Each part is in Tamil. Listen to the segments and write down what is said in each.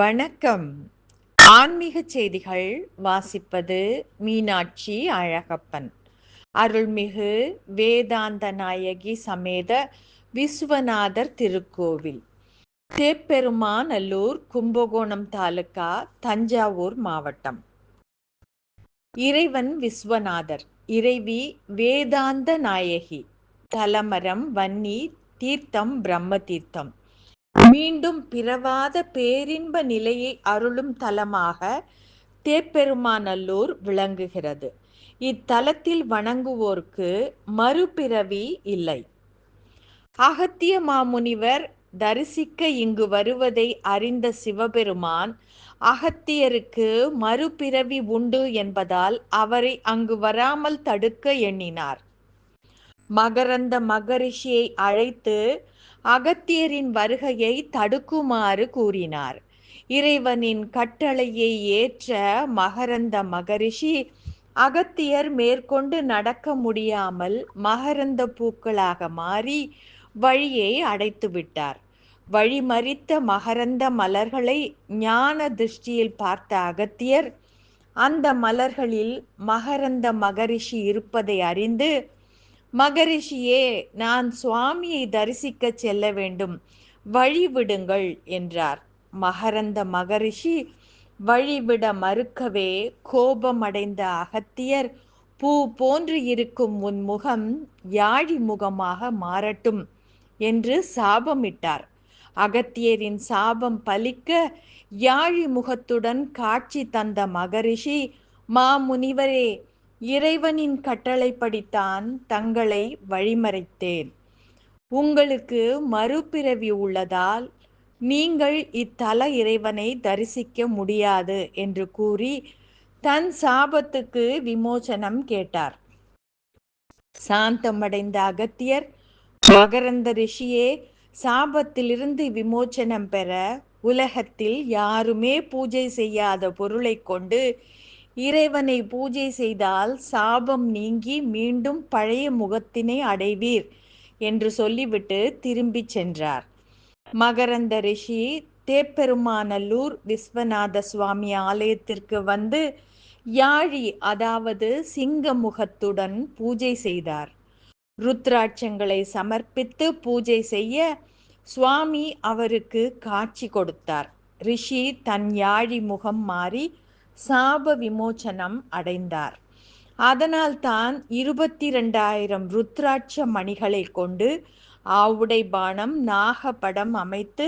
வணக்கம். ஆன்மீக செய்திகள் வாசிப்பது மீனாட்சி அழகப்பன். அருள்மிகு வேதாந்த நாயகி சமேத விஸ்வநாதர் திருக்கோவில். தேப்பெருமாநல்லூர் கும்பகோணம் தாலுகா தஞ்சாவூர் மாவட்டம். இறைவன் விஸ்வநாதர் இறைவி வேதாந்த நாயகி. தலமரம் வன்னி தீர்த்தம் பிரம்ம தீர்த்தம். மீண்டும் பிறவாத பேரின்ப நிலையை அருளும் தலமாக தேப்பெருமாநல்லூர் விளங்குகிறது. இத்தலத்தில் வணங்குவோர்க்கு மறுபிறவி இல்லை. அகத்திய மாமுனிவர் தரிசிக்க இங்கு வருவதை அறிந்த சிவபெருமான் அகத்தியருக்கு மறுபிறவி உண்டு என்பதால் அவரை அங்கு வராமல் தடுக்க எண்ணினார். மகரந்த மகரிஷியை அழைத்து அகத்தியரின் வருகையை தடுக்குமாறு கூறினார். இறைவனின் கட்டளையை ஏற்ற மகரந்த மகரிஷி அகத்தியர் மேற்கொண்டு நடக்க முடியாமல் மகரந்த பூக்களாக மாறி வழியை அடைத்து விட்டார். வழிமறித்த மகரந்த மலர்களை ஞான திருஷ்டியில் பார்த்த அகத்தியர் அந்த மலர்களில் மகரந்த மகரிஷி இருப்பதை அறிந்து மகரிஷியே நான் சுவாமியை தரிசிக்க செல்ல வேண்டும். வழிவிடுங்கள் என்றார். மகரந்த மகரிஷி வழிவிட மறுக்கவே கோபமடைந்த அகத்தியர் பூ போன்று இருக்கும் உன் முகம் யாழி முகமாக மாறட்டும் என்று சாபமிட்டார். அகத்தியரின் சாபம் பலிக்க யாழி முகத்துடன் காட்சி தந்த மகரிஷி மாமுனிவரே இறைவனின் கட்டளைப்படித்தான் தங்களை வழிமறைத்தேன். உங்களுக்கு மறுபிறவி உள்ளதால் நீங்கள் இத்தல இறைவனை தரிசிக்க முடியாது என்று கூறி தன் சாபத்துக்கு விமோசனம் கேட்டார். சாந்தமடைந்த அகத்தியர் மகரந்த ரிஷியே சாபத்திலிருந்து விமோச்சனம் பெற உலகத்தில் யாருமே பூஜை செய்யாத பொருளை கொண்டு இறைவனை பூஜை செய்தால் சாபம் நீங்கி மீண்டும் பழைய முகத்தினை அடைவீர் என்று சொல்லிவிட்டு திரும்பி சென்றார். மகரந்த ரிஷி தேப்பெருமாநல்லூர் விஸ்வநாத சுவாமி ஆலயத்திற்கு வந்து யாழி அதாவது சிங்க முகத்துடன் பூஜை செய்தார். ருத்ராட்சங்களை சமர்ப்பித்து பூஜை செய்ய சுவாமி அவருக்கு காட்சி கொடுத்தார். ரிஷி தன் யாழி முகம் மாறி சாப விமோச்சனம் அடைந்தார். அதனால் தான் இருபத்தி ரெண்டாயிரம் ருத்ராட்ச மணிகளை கொண்டு ஆவுடை பானம் நாகப்படம் அமைத்து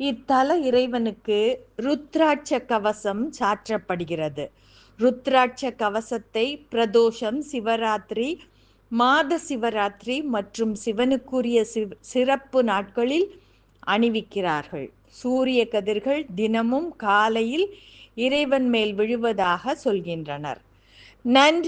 இத்தல இறைவனுக்கு ருத்ராட்ச கவசம் சாற்றப்படுகிறது. ருத்ராட்ச கவசத்தை பிரதோஷம் சிவராத்திரி மாத சிவராத்திரி மற்றும் சிவனுக்குரிய சிறப்பு நாட்களில் அணிவிக்கிறார்கள். சூரிய கதிர்கள் தினமும் காலையில் இறைவன் மேல் விழுவதாக சொல்கின்றனர். நன்றி.